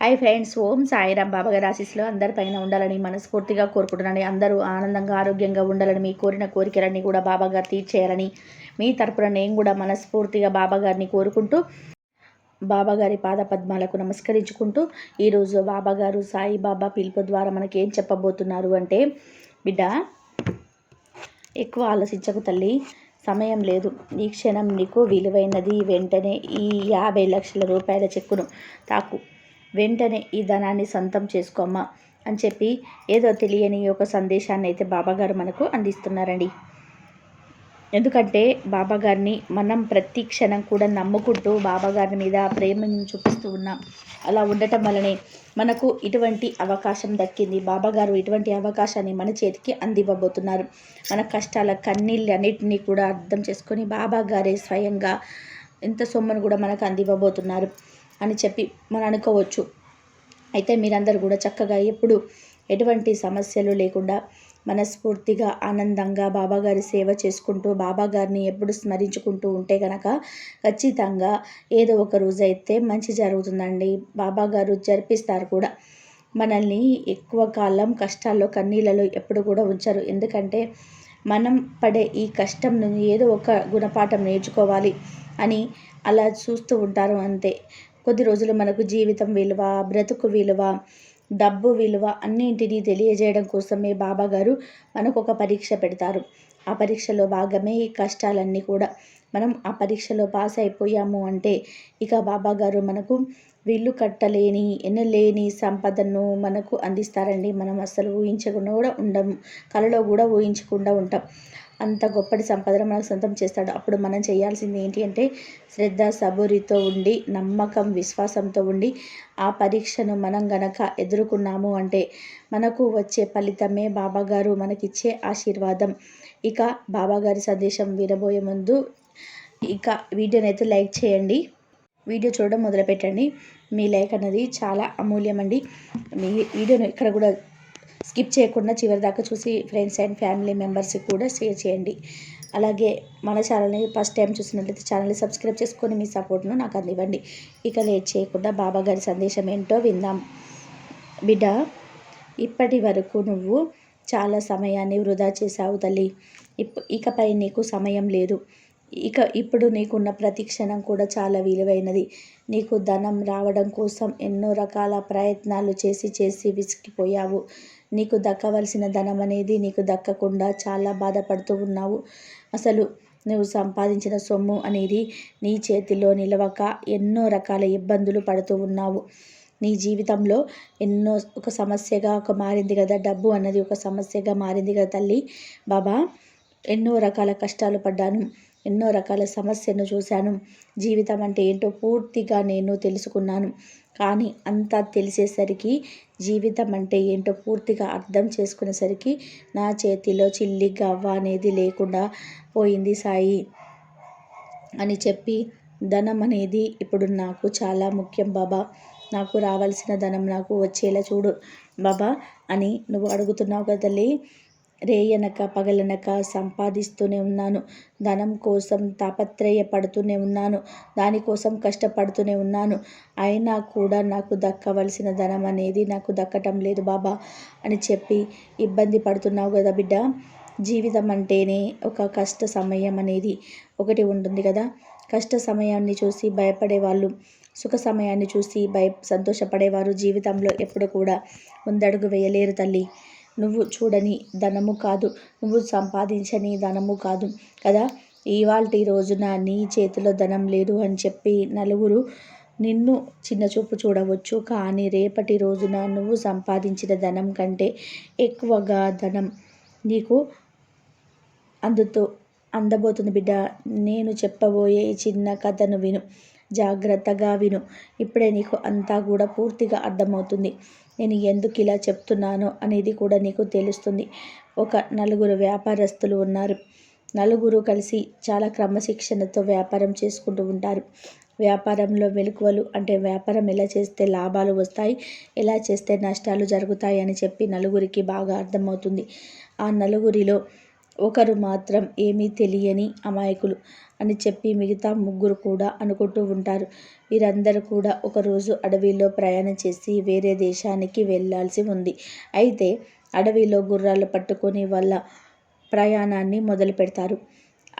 I friends ఓం సాయిరామ్ బాబాగారి ఆశీస్సులో అందరిపైన ఉండాలని మనస్ఫూర్తిగా కోరుకుంటున్నాను. అందరూ ఆనందంగా ఆరోగ్యంగా ఉండాలని మీ కోరిన కోరికలన్నీ కూడా బాబాగారు తీర్చేయాలని మీ తరపున నేను కూడా మనస్ఫూర్తిగా బాబాగారిని కోరుకుంటూ బాబాగారి పాద పద్మాలకు నమస్కరించుకుంటూ ఈరోజు బాబాగారు సాయిబాబా పిలుపు ద్వారా మనకి ఏం చెప్పబోతున్నారు అంటే బిడ్డ ఎక్కువ ఆలోచించకు తల్లి సమయం లేదు. ఈ క్షణం నీకు విలువైనది వెంటనే ఈ యాభై లక్షల రూపాయల చెక్కును తాకు. వెంటనే ఈ ధనాన్ని సొంతం చేసుకోమ్మా అని చెప్పి ఏదో తెలియని ఒక సందేశాన్ని అయితే బాబాగారు మనకు అందిస్తున్నారండి. ఎందుకంటే బాబాగారిని మనం ప్రతి క్షణం కూడా నమ్ముకుంటూ బాబాగారి మీద ప్రేమను చూపిస్తూ ఉన్నాం. అలా ఉండటం వల్లనే మనకు ఇటువంటి అవకాశం దక్కింది. బాబాగారు ఇటువంటి అవకాశాన్ని మన చేతికి అందివ్వబోతున్నారు. మన కష్టాల కన్నీళ్ళన్నింటినీ కూడా అర్థం చేసుకొని బాబాగారే స్వయంగా ఇంత సొమ్మును కూడా మనకు అందివ్వబోతున్నారు. అని చెప్పి మనం అనుకోవచ్చు. అయితే మీరందరూ కూడా చక్కగా ఎప్పుడు ఎటువంటి సమస్యలు లేకుండా మనస్ఫూర్తిగా ఆనందంగా బాబాగారి సేవ చేసుకుంటూ బాబాగారిని ఎప్పుడు స్మరించుకుంటూ ఉంటే కనుక ఖచ్చితంగా ఏదో ఒక రోజు అయితే మంచి జరుగుతుందండి. బాబాగారు జరిపిస్తారు కూడా. మనల్ని ఎక్కువ కాలం కష్టాల్లో కన్నీళ్ళలో ఎప్పుడు కూడా ఉంచరు. ఎందుకంటే మనం పడే ఈ కష్టం నుంచి ఏదో ఒక గుణపాఠం నేర్చుకోవాలి అని అలా చూస్తూ ఉంటారు అంతే. కొద్ది రోజులు మనకు జీవితం విలువ బ్రతుకు విలువ డబ్బు విలువ అన్నింటినీ తెలియజేయడం కోసమే బాబా గారు మనకు ఒక పరీక్ష పెడతారు. ఆ పరీక్షలో భాగమే ఈ కష్టాలన్నీ కూడా. మనం ఆ పరీక్షలో పాస్ అయిపోయాము అంటే ఇక బాబా గారు మనకు వీళ్ళు కట్టలేని ఎనలేని సంపదను మనకు అందిస్తారండి. మనం అసలు ఊహించకుండా కూడా ఉండము కలలో కూడా ఊహించకుండా ఉంటాం. అంత గొప్పటి సంపదను మనకు సొంతం చేస్తాడు. అప్పుడు మనం చేయాల్సింది ఏంటి అంటే శ్రద్ధ సబూరితో ఉండి నమ్మకం విశ్వాసంతో ఉండి ఆ పరీక్షను మనం గనక ఎదుర్కొన్నాము అంటే మనకు వచ్చే ఫలితమే బాబాగారు మనకిచ్చే ఆశీర్వాదం. ఇక బాబాగారి సందేశం వినబోయే ముందు ఇక వీడియోని అయితే లైక్ చేయండి. వీడియో చూడడం మొదలుపెట్టండి. మీ లైక్ అన్నది చాలా అమూల్యం అండి మీ వీడియోను ఇక్కడ కూడా స్కిప్ చేయకుండా చివరి దాకా చూసి ఫ్రెండ్స్ అండ్ ఫ్యామిలీ మెంబర్స్కి కూడా షేర్ చేయండి. అలాగే మన ఛానల్ని ఫస్ట్ టైం చూసినట్లయితే ఛానల్ని సబ్స్క్రైబ్ చేసుకొని మీ సపోర్ట్ను నాకు అందివ్వండి. ఇక లేట్ చేయకుండా బాబా గారి సందేశం ఏంటో విందాం. బిడ్డ ఇప్పటి వరకు నువ్వు చాలా సమయాన్ని వృధా చేశావు తల్లి. ఇప్ ఇకపై నీకు సమయం లేదు. ఇక ఇప్పుడు నీకున్న ప్రతి క్షణం కూడా చాలా విలువైనది. నీకు ధనం రావడం కోసం ఎన్నో రకాల ప్రయత్నాలు చేసి చేసి విసిగిపోయావు. నీకు దక్కవలసిన ధనం అనేది నీకు దక్కకుండా చాలా బాధపడుతూ ఉన్నావు. అసలు నువ్వు సంపాదించిన సొమ్ము అనేది నీ చేతిలో నిలవక ఎన్నో రకాల ఇబ్బందులు పడుతూ ఉన్నావు. నీ జీవితంలో ఎన్నో ఒక సమస్యగా ఒక మారింది కదా డబ్బు అన్నది ఒక సమస్యగా మారింది కదా తల్లి. బాబా ఎన్నో రకాల కష్టాలు పడ్డాను ఎన్నో రకాల సమస్యను చూశాను. జీవితం అంటే ఏంటో పూర్తిగా నేను తెలుసుకున్నాను. కానీ అంతా తెలిసేసరికి జీవితం అంటే ఏంటో పూర్తిగా అర్థం చేసుకునేసరికి నా చేతిలో చిల్లి గవ్వ అనేది లేకుండా పోయింది సాయి అని చెప్పి ధనం అనేది ఇప్పుడు నాకు చాలా ముఖ్యం బాబా. నాకు రావాల్సిన ధనం నాకు వచ్చేలా చూడు బాబా అని నువ్వు అడుగుతున్నావు కదా తల్లి. రేయనక పగలనక సంపాదిస్తూనే ఉన్నాను. ధనం కోసం తాపత్రయపడుతూనే ఉన్నాను. దానికోసం కష్టపడుతూనే ఉన్నాను. అయినా కూడా నాకు దక్కవలసిన ధనం అనేది నాకు దక్కటం లేదు బాబా అని చెప్పి ఇబ్బంది పడుతున్నావు కదా బిడ్డ. జీవితం అంటేనే ఒక కష్ట సమయం అనేది ఒకటి ఉంటుంది కదా. కష్ట సమయాన్ని చూసి భయపడే వాళ్ళు సుఖ సమయాన్ని చూసి భయ సంతోషపడేవారు జీవితంలో ఎప్పుడు కూడా ముందడుగు వేయలేరు తల్లి. నువ్వు చూడని ధనము కాదు. నువ్వు సంపాదించని ధనము కాదు. కదా? ఇవాల్టి రోజున నీ చేతిలో ధనం లేదు అని చెప్పి నలుగురు నిన్ను చిన్న చూపు చూడవచ్చు. కానీ రేపటి రోజున నువ్వు సంపాదించిన ధనం కంటే ఎక్కువగా ధనం నీకు అందుతూ అందబోతుంది బిడ్డ. నేను చెప్పబోయే చిన్న కథను విను. జాగ్రత్తగా విను. ఇప్పుడే నీకు అంతా కూడా పూర్తిగా అర్థమవుతుంది. నేను ఎందుకు ఇలా చెప్తున్నానో అనేది కూడా నీకు తెలుస్తుంది. ఒక నలుగురు వ్యాపారస్తులు ఉన్నారు. నలుగురు కలిసి చాలా క్రమశిక్షణతో వ్యాపారం చేసుకుంటూ ఉంటారు. వ్యాపారంలో మెలకువలు అంటే వ్యాపారం ఎలా చేస్తే లాభాలు వస్తాయి ఎలా చేస్తే నష్టాలు జరుగుతాయి అని చెప్పి నలుగురికి బాగా అర్థమవుతుంది. ఆ నలుగురిలో ఒకరు మాత్రం ఏమీ తెలియని అమాయకులు అని చెప్పి మిగతా ముగ్గురు కూడా అనుకుంటూ ఉంటారు. వీరందరూ కూడా ఒకరోజు అడవిలో ప్రయాణం చేసి వేరే దేశానికి వెళ్ళాల్సి ఉంది. అయితే అడవిలో గుర్రాలు పట్టుకొని వాళ్ళ ప్రయాణాన్ని మొదలు పెడతారు.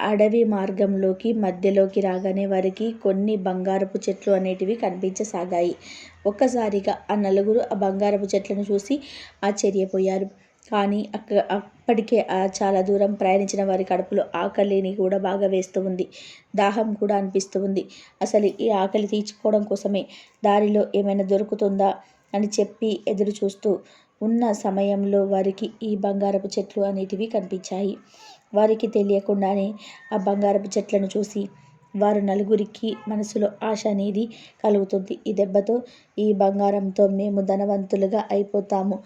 అడవి మార్గంలోకి మధ్యలోకి రాగానే వారికి కొన్ని బంగారపు చెట్లు అనేటివి కనిపించసాగాయి. ఒక్కసారిగా ఆ నలుగురు ఆ బంగారపు చెట్లను చూసి ఆశ్చర్యపోయారు. కానీ అక్క అప్పటికే చాలా దూరం ప్రయాణించిన వారి కడుపులో ఆకలిని కూడా బాగా వేస్తూ ఉంది. దాహం కూడా అనిపిస్తూ ఉంది. అసలు ఈ ఆకలి తీర్చుకోవడం కోసమే దారిలో ఏమైనా దొరుకుతుందా అని చెప్పి ఎదురు చూస్తూ ఉన్న సమయంలో వారికి ఈ బంగారపు చెట్లు అనేటివి కనిపించాయి. వారికి తెలియకుండానే ఆ బంగారపు చెట్లను చూసి వారు నలుగురికి మనసులో ఆశ అనేది కలుగుతుంది. ఈ దెబ్బతో ఈ బంగారంతో మేము ధనవంతులుగా అయిపోతాము.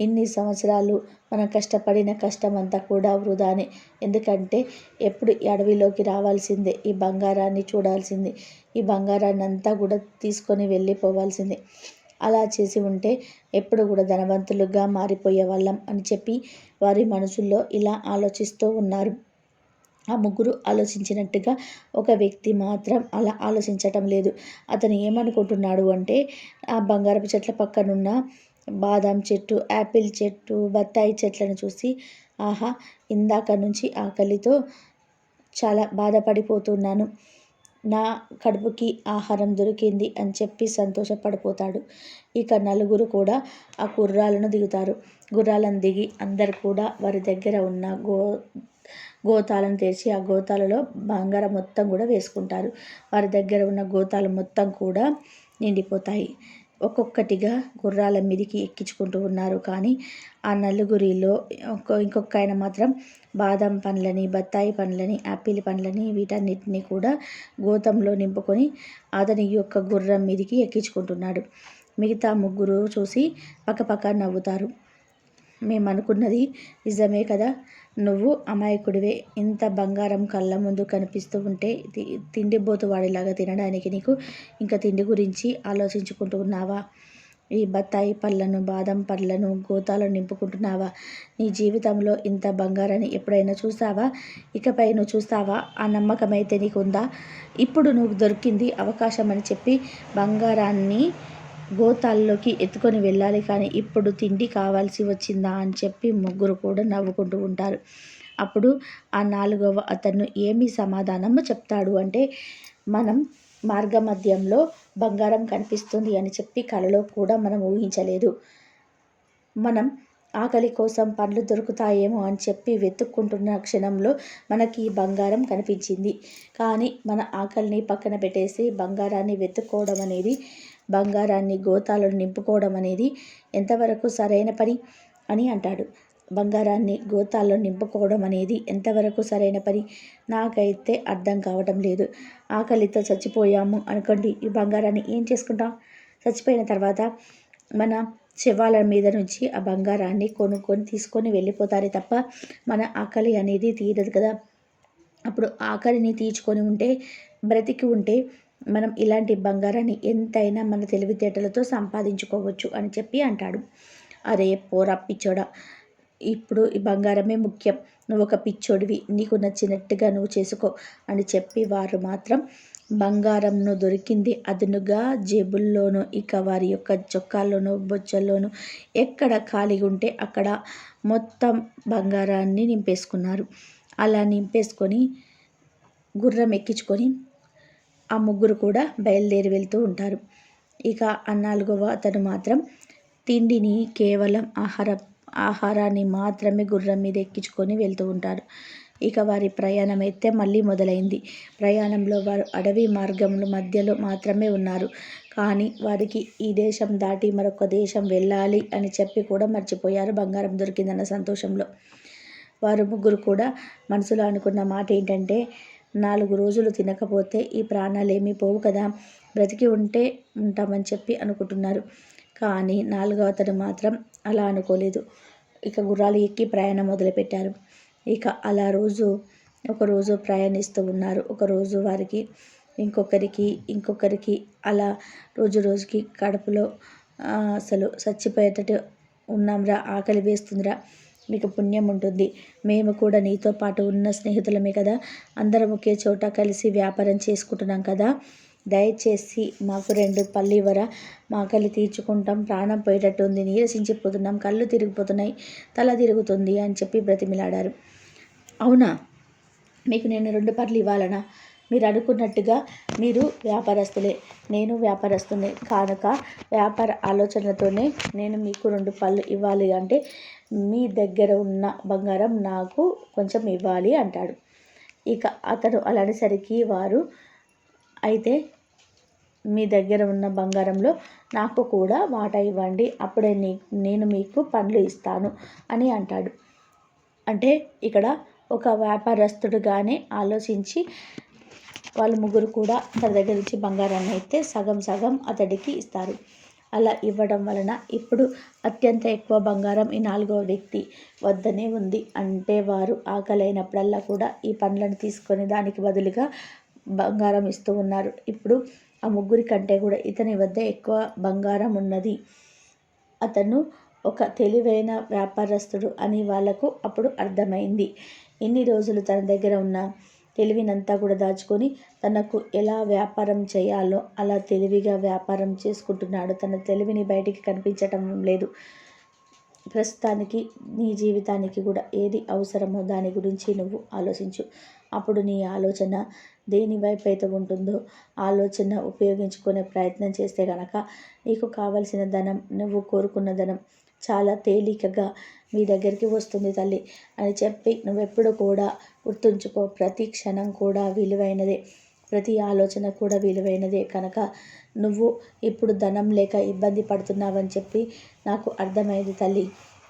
ఇన్ని సంవత్సరాలు మనం కష్టపడిన కష్టం అంతా కూడా వృధానే. ఎందుకంటే ఎప్పుడు ఈ అడవిలోకి రావాల్సిందే ఈ బంగారాన్ని చూడాల్సిందే ఈ బంగారాన్ని అంతా కూడా తీసుకొని వెళ్ళిపోవాల్సిందే. అలా చేసి ఉంటే ఎప్పుడు కూడా ధనవంతులుగా మారిపోయే వాళ్ళం అని చెప్పి వారి మనసుల్లో ఇలా ఆలోచిస్తూ ఉన్నారు. ఆ ముగ్గురు ఆలోచించినట్టుగా ఒక వ్యక్తి మాత్రం అలా ఆలోచించటం లేదు. అతను ఏమనుకుంటున్నాడు అంటే ఆ బంగారపు చెట్ల పక్కనున్న బాదం చెట్టు యాపిల్ చెట్టు బత్తాయి చెట్లను చూసి ఆహా ఇందాక నుంచి ఆకలితో చాలా బాధపడిపోతున్నాను. నా కడుపుకి ఆహారం దొరికింది అని చెప్పి సంతోషపడిపోతాడు. ఇక నలుగురు కూడా ఆ గుర్రాలను దిగుతారు. గుర్రాలను దిగి అందరు కూడా వారి దగ్గర ఉన్న గో గోతాలను తెరిచి ఆ గోతాలలో బంగారం మొత్తం కూడా వేసుకుంటారు. వారి దగ్గర ఉన్న గోతాలు మొత్తం కూడా నిండిపోతాయి. ఒక్కొక్కటిగా గుర్రాల మీదికి ఎక్కించుకుంటూ ఉన్నారు. కానీ ఆ నలుగురిలో ఇంకొక ఆయన మాత్రం బాదం పండ్లని బత్తాయి పండ్లని యాపిల్ పండ్లని వీటన్నిటిని కూడా గోతంలో నింపుకొని అతని యొక్క గుర్రం మీదికి ఎక్కించుకుంటున్నాడు. మిగతా ముగ్గురు చూసి పక్కపక్క నవ్వుతారు. మేము అనుకున్నది నిజమే కదా? నువ్వు అమాయకుడివే. ఇంత బంగారం కళ్ళ ముందు కనిపిస్తూ ఉంటే తిండి వాడిలాగా తినడానికి నీకు ఇంకా తిండి గురించి ఆలోచించుకుంటున్నావా ఈ బత్తాయి పళ్ళను బాదం పళ్ళను గోతాలను నింపుకుంటున్నావా? నీ జీవితంలో ఇంత బంగారాన్ని ఎప్పుడైనా చూసావా? ఇకపై నువ్వు చూస్తావా? ఆ నమ్మకం అయితే నీకు ఉందా ఇప్పుడు నువ్వు దొరికింది అవకాశం అని చెప్పి బంగారాన్ని గోతాల్లోకి ఎత్తుకొని వెళ్ళాలి కానీ ఇప్పుడు తిండి కావాల్సి వచ్చిందా అని చెప్పి ముగ్గురు కూడా నవ్వుకుంటూ ఉంటారు. అప్పుడు ఆ నాలుగవ అతను ఏమి సమాధానము చెప్తాడు అంటే మనం మార్గమధ్యంలో బంగారం కనిపిస్తుంది అని చెప్పి కలలో కూడా మనం ఊహించలేదు. మనం ఆకలి కోసం పండ్లు దొరుకుతాయేమో అని చెప్పి వెతుక్కుంటున్న క్షణంలో మనకి బంగారం కనిపించింది. కానీ మన ఆకలిని పక్కన పెట్టేసి బంగారాన్ని వెతుక్కోవడం అనేది బంగారాన్ని గోతాలను నింపుకోవడం అనేది ఎంతవరకు సరైన పని అని అంటాడు. బంగారాన్ని గోతాల్లో నింపుకోవడం అనేది ఎంతవరకు సరైన పని? నాకైతే అర్థం కావడం లేదు. ఆకలితో చచ్చిపోయాము అనుకోండి ఈ బంగారాన్ని ఏం చేసుకుంటాం? చచ్చిపోయిన తర్వాత మన శవాల మీద నుంచి ఆ బంగారాన్ని కొనుక్కొని తీసుకొని వెళ్ళిపోతారే తప్ప మన ఆకలి అనేది తీరదు కదా. అప్పుడు ఆకలిని తీర్చుకొని ఉంటే బ్రతికి ఉంటే మనం ఇలాంటి బంగారాన్ని ఎంతైనా మన తెలివితేటలతో సంపాదించుకోవచ్చు అని చెప్పి అంటాడు. అరే పోరా పిచ్చోడా ఇప్పుడు ఈ బంగారమే ముఖ్యం. నువ్వు ఒక పిచ్చోడివి నీకు నచ్చినట్టుగా నువ్వు చేసుకో అని చెప్పి వారు మాత్రం బంగారంను దొరికింది. అదునుగా జేబుల్లోనూ ఇక వారి యొక్క చొక్కాల్లోనూ బొచ్చల్లోనూ ఎక్కడ ఖాళీగా ఉంటే అక్కడ మొత్తం బంగారాన్ని నింపేసుకున్నారు. అలా నింపేసుకొని గుర్రం ఎక్కించుకొని ఆ ముగ్గురు కూడా బయలుదేరి వెళ్తూ ఉంటారు. ఇక ఆ నాలుగవ అతను మాత్రం తిండిని కేవలం ఆహార ఆహారాన్ని మాత్రమే గుర్రం మీద ఎక్కించుకొని వెళ్తూ ఉంటారు ఇక వారి ప్రయాణం అయితే మళ్ళీ మొదలైంది. ప్రయాణంలో వారు అడవి మార్గంలో మధ్యలో మాత్రమే ఉన్నారు. కానీ వారికి ఈ దేశం దాటి మరొక దేశం వెళ్ళాలి అని చెప్పి కూడా మర్చిపోయారు. బంగారం దొరికిందన్న సంతోషంలో వారు ముగ్గురు కూడా మనసులో అనుకున్న మాట ఏంటంటే నాలుగు రోజులు తినకపోతే ఈ ప్రాణాలు ఏమీ పోవు కదా. బ్రతికి ఉంటే ఉంటామని చెప్పి అనుకుంటున్నారు. కానీ నాలుగవ అతను మాత్రం అలా అనుకోలేదు. ఇక గుర్రాలు ఎక్కి ప్రయాణం మొదలుపెట్టారు. ఇక అలా రోజు ఒకరోజు ప్రయాణిస్తూ ఉన్నారు. ఒకరోజు వారికి ఇంకొకరికి ఇంకొకరికి అలా రోజు రోజుకి కడుపులో అసలు చచ్చిపోయేటట్టు ఉన్నాంరా ఆకలి వేస్తుందిరా. మీకు పుణ్యం ఉంటుంది. మేము కూడా నీతో పాటు ఉన్న స్నేహితులమే కదా. అందరం ఒకే చోట కలిసి వ్యాపారం చేసుకుంటున్నాం కదా. దయచేసి మాకు రెండు పల్లి వర మాకలి తీర్చుకుంటాం. ప్రాణం పోయేటట్టుంది. నీరసించిపోతున్నాం. కళ్ళు తిరిగిపోతున్నాయి. తల తిరుగుతుంది అని చెప్పి బ్రతిమిలాడారు. అవునా? మీకు నేను రెండు పర్లు ఇవ్వాలనా? మీరు అనుకున్నట్టుగా మీరు వ్యాపారస్తులే. నేను వ్యాపారస్తుని. కనుక వ్యాపార ఆలోచనతోనే నేను మీకు రెండు పళ్ళు ఇవ్వాలి అంటే మీ దగ్గర ఉన్న బంగారం నాకు కొంచెం ఇవ్వాలి అంటాడు. ఇక అతను అలానేసరికి వారు అయితే మీ దగ్గర ఉన్న బంగారంలో నాకు కూడా వాటా ఇవ్వండి. అప్పుడే నీ నేను మీకు పండ్లు ఇస్తాను అని అంటాడు. అంటే ఇక్కడ ఒక వ్యాపారస్తుడుగానే ఆలోచించి వాళ్ళు ముగ్గురు కూడా తన దగ్గర నుంచి బంగారాన్ని అయితే సగం సగం అతడికి ఇస్తారు. అలా ఇవ్వడం వలన ఇప్పుడు అత్యంత ఎక్కువ బంగారం ఈ నాలుగవ వ్యక్తి వద్దనే ఉంది. అంటే వారు ఆకలైనప్పుడల్లా కూడా ఈ పండ్లను తీసుకొని దానికి బదులుగా బంగారం ఇస్తూ ఉన్నారు. ఇప్పుడు ఆ ముగ్గురి కంటే కూడా ఇతని వద్ద ఎక్కువ బంగారం ఉన్నది. అతను ఒక తెలివైన వ్యాపారస్తుడు అని వాళ్ళకు అప్పుడు అర్థమైంది. ఎన్ని రోజులు తన దగ్గర ఉన్న తెలివినంతా కూడా దాచుకొని తనకు ఎలా వ్యాపారం చేయాలో అలా తెలివిగా వ్యాపారం చేసుకుంటున్నాడు. తన తెలివిని బయటికి కనిపించటం లేదు. ప్రస్తుతానికి నీ జీవితానికి కూడా ఏది అవసరమో దాని గురించి నువ్వు ఆలోచించు. అప్పుడు నీ ఆలోచన దేని వైపు అయితే ఉంటుందో ఆలోచన ఉపయోగించుకునే ప్రయత్నం చేస్తే కనుక నీకు కావలసిన ధనం నువ్వు కోరుకున్న ధనం చాలా తేలికగా మీ దగ్గరికి వస్తుంది తల్లి అని చెప్పి నువ్వెప్పుడు కూడా గుర్తుంచుకో. ప్రతి క్షణం కూడా విలువైనదే. ప్రతి ఆలోచన కూడా విలువైనదే. కనుక నువ్వు ఇప్పుడు ధనం లేక ఇబ్బంది పడుతున్నావని చెప్పి నాకు అర్థమైంది తల్లి.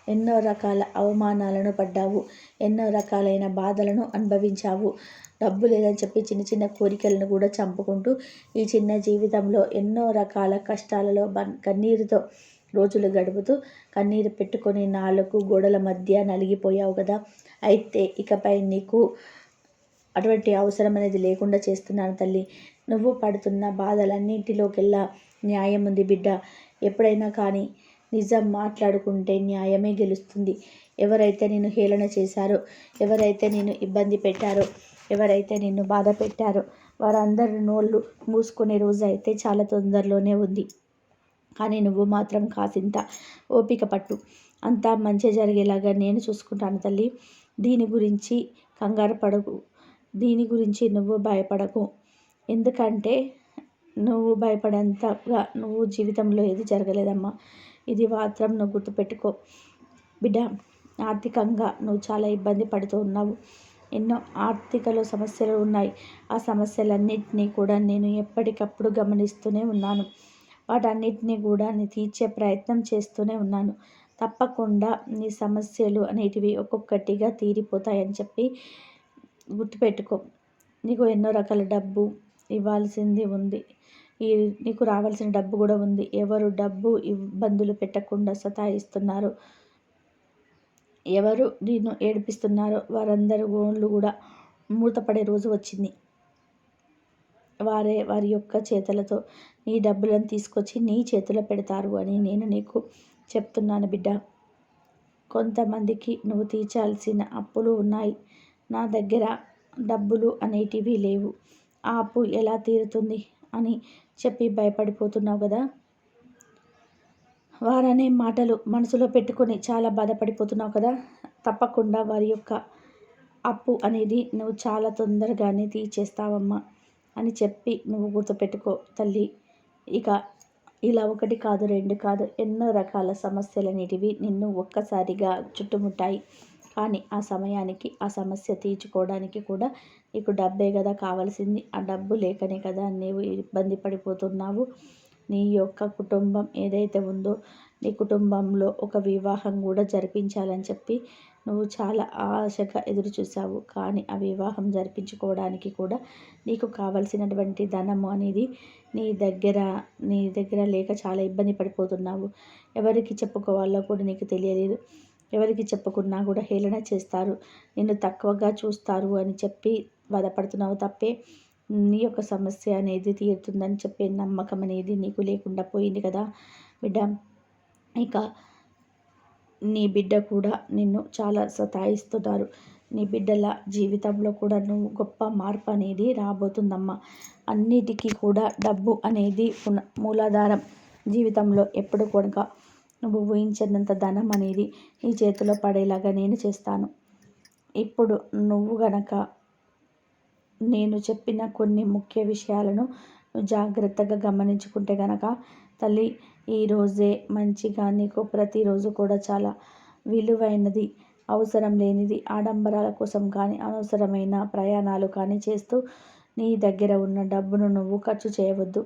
ఎన్నో రకాల అవమానాలను పడ్డావు. ఎన్నో రకాలైన బాధలను అనుభవించావు. డబ్బు లేదని చెప్పి చిన్న చిన్న కోరికలను కూడా చంపుకుంటూ ఈ చిన్న జీవితంలో ఎన్నో రకాల కష్టాలలో బన్ కన్నీరుతో రోజులు గడుపుతూ కన్నీరు పెట్టుకొని నాలుగు గోడల మధ్య నలిగిపోయావు కదా. అయితే ఇకపై నీకు అటువంటి అవసరం అనేది లేకుండా చేస్తున్నాను తల్లి. నువ్వు పడుతున్న బాధలన్నింటిలోకెల్లా న్యాయం ఉంది బిడ్డ. ఎప్పుడైనా కానీ నిజం మాట్లాడుకుంటే న్యాయమే గెలుస్తుంది. ఎవరైతే నిన్ను హేళన చేశారో ఎవరైతే నిన్ను ఇబ్బంది పెట్టారో ఎవరైతే నిన్ను బాధ పెట్టారో వారందరి నోళ్ళు మూసుకునే రోజు అయితే చాలా తొందరలోనే ఉంది. కానీ నువ్వు మాత్రం కాసింత ఓపిక పట్టు. అంతా మంచి జరిగేలాగా నేను చూసుకుంటాను తల్లి. దీని గురించి కంగారు పడకు. దీని గురించి నువ్వు భయపడకు. ఎందుకంటే నువ్వు భయపడేంతగా నువ్వు జీవితంలో ఏది జరగలేదమ్మా. ఇది మాత్రం నువ్వు గుర్తుపెట్టుకో. బిడ్డ ఆర్థికంగా నువ్వు చాలా ఇబ్బంది పడుతూ ఉన్నావు. ఎన్నో ఆర్థికలో సమస్యలు ఉన్నాయి. ఆ సమస్యలన్నింటినీ కూడా నేను ఎప్పటికప్పుడు గమనిస్తూనే ఉన్నాను. వాటన్నిటిని కూడా నేను తీర్చే ప్రయత్నం చేస్తూనే ఉన్నాను. తప్పకుండా నీ సమస్యలు అనేటివి ఒక్కొక్కటిగా తీరిపోతాయని చెప్పి గుర్తుపెట్టుకో. నీకు ఎన్నో రకాల డబ్బు ఇవ్వాల్సింది ఉంది. ఈ నీకు రావాల్సిన డబ్బు కూడా ఉంది. ఎవరు డబ్బు ఇబ్బందులు పెట్టకుండా సతాయిస్తున్నారు? ఎవరు నిన్ను ఏడిపిస్తున్నారో వారందరూ ఓన్లు కూడా మూతపడే రోజు వచ్చింది. వారే వారి యొక్క చేతులతో నీ డబ్బులను తీసుకొచ్చి నీ చేతిలో పెడతారు అని నేను నీకు చెప్తున్నాను బిడ్డ. కొంతమందికి నువ్వు తీర్చాల్సిన అప్పులు ఉన్నాయి. నా దగ్గర డబ్బులు అనేటివి లేవు. ఆ అప్పు ఎలా తీరుతుంది అని చెప్పి భయపడిపోతున్నావు కదా? వారనే మాటలు మనసులో పెట్టుకొని చాలా బాధపడిపోతున్నావు కదా? తప్పకుండా వారి యొక్క అప్పు అనేది నువ్వు చాలా తొందరగానే తీర్చేస్తావమ్మా. అని చెప్పి నువ్వు గుర్తుపెట్టుకో తల్లి. ఇక ఇలా ఒకటి కాదు రెండు కాదు ఎన్నో రకాల సమస్యలనేటివి నిన్ను ఒక్కసారిగా చుట్టుముట్టాయి. కానీ ఆ సమయానికి ఆ సమస్య తీర్చుకోవడానికి కూడా నీకు డబ్బే కదా కావాల్సింది. ఆ డబ్బు లేకనే కదా నీవు ఇబ్బంది పడిపోతున్నావు. నీ యొక్క కుటుంబం ఏదైతే ఉందో నీ కుటుంబంలో ఒక వివాహం కూడా జరిపించాలని చెప్పి నువ్వు చాలా ఆశగా ఎదురు చూసావు కానీ ఆ వివాహం జరిపించుకోవడానికి కూడా నీకు కావలసినటువంటి ధనము అనేది నీ దగ్గర నీ దగ్గర లేక చాలా ఇబ్బంది పడిపోతున్నావు. ఎవరికి చెప్పుకోవాలో కూడా నీకు తెలియలేదు. ఎవరికి చెప్పుకున్నా కూడా హేళన చేస్తారు. నిన్ను తక్కువగా చూస్తారు అని చెప్పి బాధపడుతున్నావు తప్పే. నీ యొక్క సమస్య అనేది తీరుతుందని చెప్పే నమ్మకం అనేది నీకు లేకుండా పోయింది కదా బిడ్డ. ఇక నీ బిడ్డ కూడా నిన్ను చాలా సతాయిస్తున్నారు. నీ బిడ్డల జీవితంలో కూడా నువ్వు గొప్ప మార్పు అనేది రాబోతుందమ్మా. అన్నిటికీ కూడా డబ్బు అనేది మూలాధారం జీవితంలో ఎప్పుడు కూడా నువ్వు ఊహించినంత ధనం అనేది నీ చేతిలో పడేలాగా నేను చేస్తాను. ఇప్పుడు నువ్వు గనక నేను చెప్పిన కొన్ని ముఖ్య విషయాలను జాగ్రత్తగా గమనించుకుంటే గనక తల్లి ఈరోజే మంచిగా నీకు ప్రతిరోజు కూడా చాలా విలువైనది అవసరం లేనిది ఆడంబరాల కోసం కానీ అనవసరమైన ప్రయాణాలు కానీ చేస్తూ నీ దగ్గర ఉన్న డబ్బును నువ్వు ఖర్చు చేయవద్దు.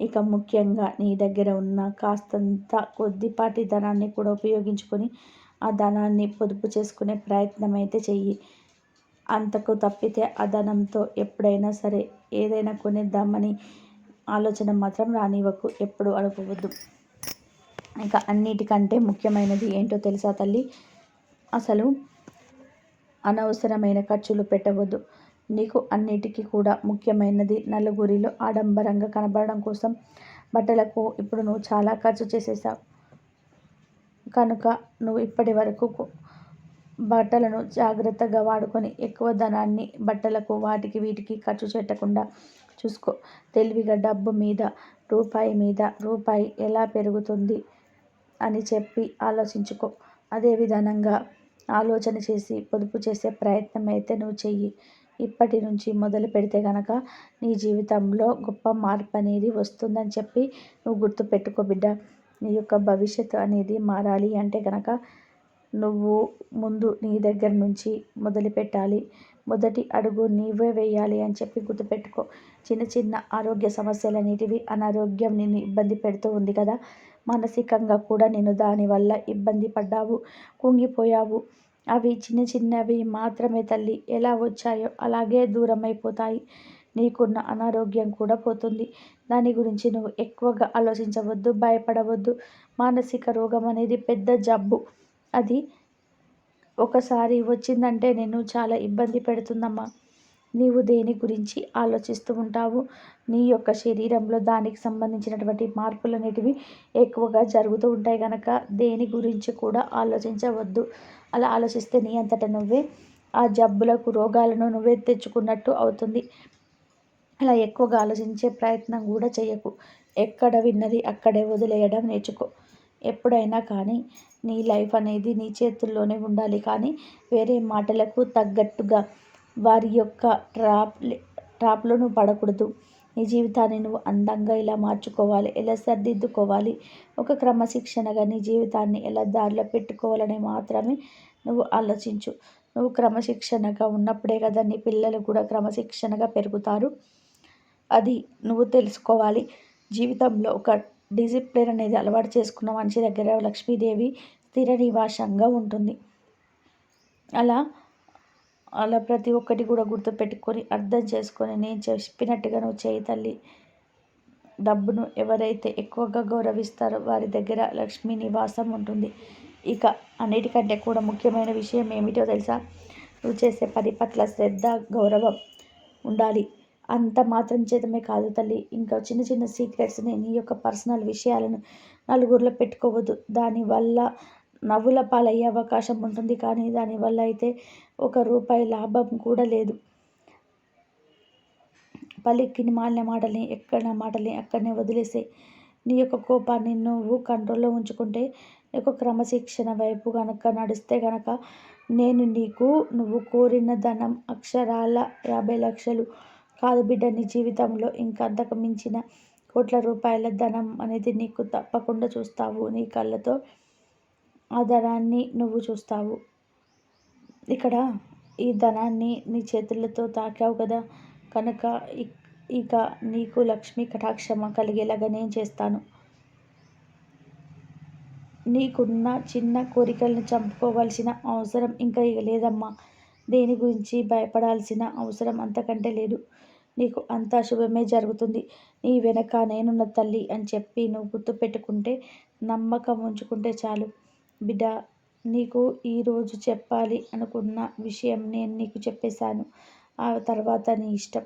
ఇక ముఖ్యంగా నీ దగ్గర ఉన్న కాస్తంత కొద్దిపాటి ధనాన్ని కూడా ఉపయోగించుకొని ఆ ధనాన్ని పొదుపు చేసుకునే ప్రయత్నం అయితే చెయ్యి. అంతకు తప్పితే ఆ ధనంతో ఎప్పుడైనా సరే ఏదైనా కొనేద్దామని ఆలోచన మాత్రం రానివ్వకు ఎప్పుడు అనుకోవద్దు ఇక అన్నిటికంటే ముఖ్యమైనది ఏంటో తెలుసా తల్లి? అసలు అనవసరమైన ఖర్చులు పెట్టవద్దు. నీకు అన్నిటికీ కూడా ముఖ్యమైనది నలుగురిలో ఆడంబరంగా కనబడడం కోసం బట్టలకు ఇప్పుడు నువ్వు చాలా ఖర్చు చేసేసావు కనుక నువ్వు ఇప్పటి వరకు బట్టలను జాగ్రత్తగా వాడుకొని ఎక్కువ ధనాన్ని బట్టలకు వాటికి వీటికి ఖర్చు పెట్టకుండా చూసుకో. తెలివిగా డబ్బు మీద రూపాయి మీద రూపాయి ఎలా పెరుగుతుంది అని చెప్పి ఆలోచించుకో. అదే విధానంగా ఆలోచన చేసి పొదుపు చేసే ప్రయత్నం అయితే నువ్వు చెయ్యి. ఇప్పటి నుంచి మొదలు పెడితే కనుక నీ జీవితంలో గొప్ప మార్పు అనేది వస్తుందని చెప్పి నువ్వు గుర్తుపెట్టుకో బిడ్డ. నీ యొక్క భవిష్యత్తు అనేది మారాలి అంటే కనుక నువ్వు ముందు నీ దగ్గర నుంచి మొదలుపెట్టాలి. మొదటి అడుగు నీవే వేయాలి అని చెప్పి గుర్తుపెట్టుకో. చిన్న చిన్న ఆరోగ్య సమస్యలు అనేటివి అనారోగ్యం నిన్ను ఇబ్బంది పెడుతూ ఉంది కదా. మానసికంగా కూడా నేను దానివల్ల ఇబ్బంది పడ్డావు కుంగిపోయావు. అవి చిన్న చిన్నవి మాత్రమే తల్లి. ఎలా వచ్చాయో అలాగే దూరం అయిపోతాయి నీకున్న అనారోగ్యం కూడా పోతుంది. దాని గురించి నువ్వు ఎక్కువగా ఆలోచించవద్దు భయపడవద్దు. మానసిక రోగం అనేది పెద్ద జబ్బు. అది ఒకసారి వచ్చిందంటే నేను చాలా ఇబ్బంది పెడుతుందమ్మా. నీవు దేని గురించి ఆలోచిస్తూ ఉంటావు? నీ యొక్క శరీరంలో దానికి సంబంధించినటువంటి మార్పులు అనేటివి ఎక్కువగా జరుగుతూ ఉంటాయి కనుక దేని గురించి కూడా ఆలోచించవద్దు. అలా ఆలోచిస్తే నీ అంతటా నువ్వే ఆ జబ్బులకు రోగాలను నువ్వే తెచ్చుకున్నట్టు అవుతుంది. అలా ఎక్కువగా ఆలోచించే ప్రయత్నం కూడా చేయకు ఎక్కడ విన్నది అక్కడే వదిలేయడం నేర్చుకో. ఎప్పుడైనా కానీ నీ లైఫ్ అనేది నీ చేతుల్లోనే ఉండాలి. కానీ వేరే మాటలకు తగ్గట్టుగా వారి యొక్క ట్రాప్ ట్రాప్లో నువ్వు పడకూడదు. నీ జీవితాన్ని నువ్వు అందంగా ఇలా మార్చుకోవాలి? ఎలా సర్దిద్దుకోవాలి? ఒక క్రమశిక్షణగా నీ జీవితాన్ని ఎలా దారిలో పెట్టుకోవాలని మాత్రమే నువ్వు ఆలోచించు. నువ్వు క్రమశిక్షణగా ఉన్నప్పుడే కదా నీ పిల్లలు కూడా క్రమశిక్షణగా పెరుగుతారు. అది నువ్వు తెలుసుకోవాలి. జీవితంలో ఒక డిసిప్లిన్ అనేది అలవాటు చేసుకున్న మనిషి దగ్గర లక్ష్మీదేవి స్థిర నివాసంగా ఉంటుంది. అలా అలా ప్రతి ఒక్కటి కూడా గుర్తుపెట్టుకొని అర్థం చేసుకొని నేను చెప్పినట్టుగా నువ్వు చేయి తల్లి. డబ్బును ఎవరైతే ఎక్కువగా గౌరవిస్తారో వారి దగ్గర లక్ష్మీ నివాసం ఉంటుంది. ఇక అన్నిటికంటే కూడా ముఖ్యమైన విషయం ఏమిటో తెలుసా? నువ్వు చేసే పని పట్ల శ్రద్ధ గౌరవం ఉండాలి. అంత మాత్రం చేతమే కాదు తల్లి. ఇంకా చిన్న చిన్న సీక్రెట్స్ని నీ యొక్క పర్సనల్ విషయాలను నలుగురిలో పెట్టుకోవద్దు. దానివల్ల నవ్వుల పాలయ్యే అవకాశం ఉంటుంది. కానీ దానివల్ల అయితే ఒక రూపాయి లాభం కూడా లేదు. పలికిని మాలిన మాటల్ని ఎక్కడ మాటల్ని అక్కడనే వదిలేసే నీ యొక్క కోపాన్ని నువ్వు కంట్రోల్లో ఉంచుకుంటే నీ యొక్క క్రమశిక్షణ వైపు కనుక నడిస్తే కనుక నేను నీకు నువ్వు కోరిన ధనం అక్షరాల యాభై లక్షలు కాదు బిడ్డ నీ జీవితంలో ఇంకా అంతకు మించిన కోట్ల రూపాయల ధనం అనేది నీకు తప్పకుండా చూస్తావు. నీ కళ్ళతో ఆ ధనాన్ని నువ్వు చూస్తావు. ఇక్కడ ఈ ధనాన్ని నీ చేతులతో తాకావు కదా. కనుక ఇక నీకు లక్ష్మీ కటాక్షమ కలిగేలాగా నేను చేస్తాను. నీకున్న చిన్న కోరికలను చంపుకోవాల్సిన అవసరం ఇంకా లేదమ్మా. దేని గురించి భయపడాల్సిన అవసరం అంతకంటే లేదు. నీకు అంతా శుభమే జరుగుతుంది. నీ వెనక నేనున్న తల్లి అని చెప్పి నువ్వు గుర్తుపెట్టుకుంటే నమ్మకం ఉంచుకుంటే చాలు. బిడ్డ నీకు ఈరోజు చెప్పాలి అనుకున్న విషయం నేను నీకు చెప్పేశాను. ఆ తర్వాత నీ ఇష్టం.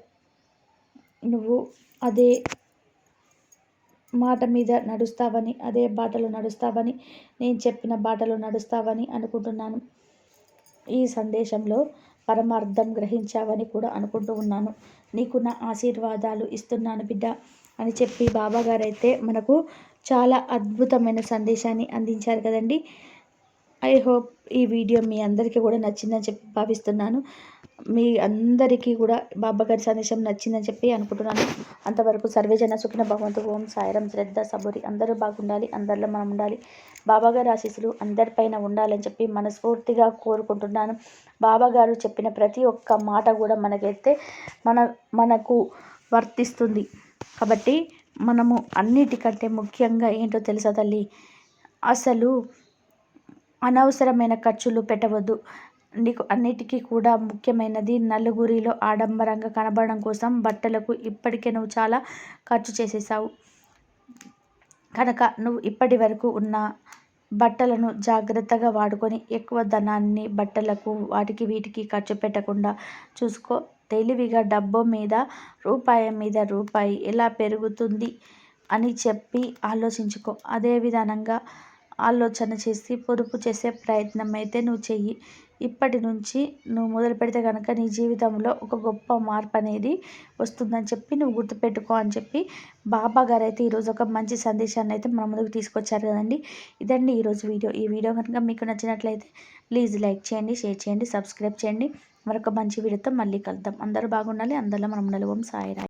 నువ్వు అదే మాట మీద నడుస్తావని అదే బాటలో నడుస్తావని నేను చెప్పిన బాటలో నడుస్తావని అనుకుంటున్నాను. ఈ సందేశంలో పరమార్థం గ్రహించావని కూడా అనుకుంటూ ఉన్నాను. నీకు నా ఆశీర్వాదాలు ఇస్తున్నాను బిడ్డ అని చెప్పి బాబాగారైతే మనకు చాలా అద్భుతమైన సందేశాన్ని అందించారు కదండి. ఐ హోప్ ఈ వీడియో మీ అందరికీ కూడా నచ్చిందని చెప్పి భావిస్తున్నాను. మీ అందరికీ కూడా బాబాగారి సందేశం నచ్చిందని చెప్పి అనుకుంటున్నాను. అంతవరకు సర్వేజన సుఖిన భగవంతు ఓం సాయిరం శ్రద్ధ సబురి. అందరూ బాగుండాలి. అందరిలో మనం ఉండాలి. బాబా గారి ఆశీస్సులు అందరిపైన ఉండాలని చెప్పి మనస్ఫూర్తిగా కోరుకుంటున్నాను. బాబా గారు చెప్పిన ప్రతి ఒక్క మాట కూడా మనకైతే మన మనకు వర్తిస్తుంది. కాబట్టి మనము అన్నిటికంటే ముఖ్యంగా ఏంటో తెలుసా తల్లి? అసలు అనవసరమైన ఖర్చులు పెట్టవద్దు. నీకు అన్నిటికీ కూడా ముఖ్యమైనది నలుగురిలో ఆడంబరంగా కనబడడం కోసం బట్టలకు ఇప్పటికే నువ్వు చాలా ఖర్చు చేసేసావు. కనుక నువ్వు ఇప్పటి వరకు ఉన్న బట్టలను జాగ్రత్తగా వాడుకొని ఎక్కువ ధనాన్ని బట్టలకు వాటికి వీటికి ఖర్చు పెట్టకుండా చూసుకో. తెలివిగా డబ్బు మీద రూపాయి మీద రూపాయి ఎలా పెరుగుతుంది అని చెప్పి ఆలోచించుకో. అదే విధానంగా ఆలోచన చేసి పొదుపు చేసే ప్రయత్నం అయితే నువ్వు చెయ్యి. ఇప్పటి నుంచి నువ్వు మొదలు పెడితే కనుక నీ జీవితంలో ఒక గొప్ప మార్పు అనేది వస్తుందని చెప్పి నువ్వు గుర్తుపెట్టుకో అని చెప్పి బాబా గారు అయితే ఈరోజు ఒక మంచి సందేశాన్ని అయితే మన ముందుకు తీసుకొచ్చారు కదండి. ఇదండి ఈరోజు వీడియో. ఈ వీడియో కనుక మీకు నచ్చినట్లయితే ప్లీజ్ లైక్ చేయండి షేర్ చేయండి సబ్స్క్రైబ్ చేయండి. మరొక మంచి వీడియోతో మళ్ళీ కలుద్దాం. అందరూ బాగుండాలి. అందరిలో మనం ఉండాలి ఓం సాయిరా